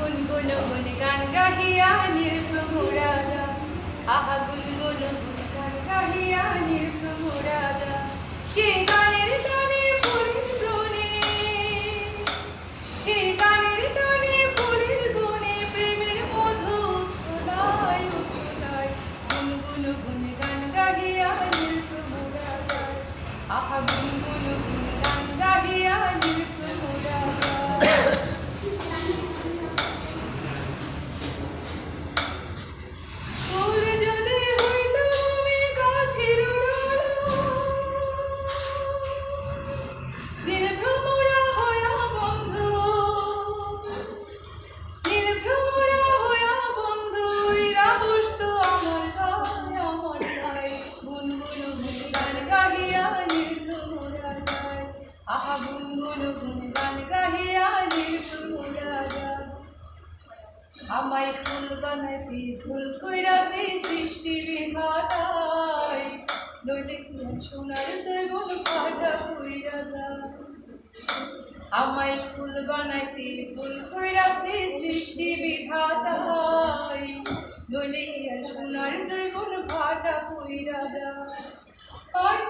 গুনগুন গুন গান গাহিয়া নির্ভ্রম রাজা। আহা গুনগুন গুন গান গাহিয়া নির্ভ্রম রাজা। সে গানের টানে ফুলের ব্রণে সে গানের টানে ফুলের বনে প্রেমের মধু ছোলায় ছোলায় গুনগুন গুন গান গাহিয়া নির্ভ্রম রাজা। আহা গুনগুন আহা গুনগুন গুন গান গাহিয়া। আমায় ফুল বানাইছি ফুল কইরাছি সৃষ্টি বিধাতায় নইলে সোনার জৈবন ফাটা কইরা যায় আমায় ফুল বানাইতে ফুল কইরাছি সৃষ্টি বিধাতায় নইলে সোনার জৈবন ফাটা কইরা যায়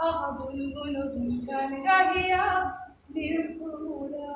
আহ গুনগুন গান গাহিয়া দিল পুরা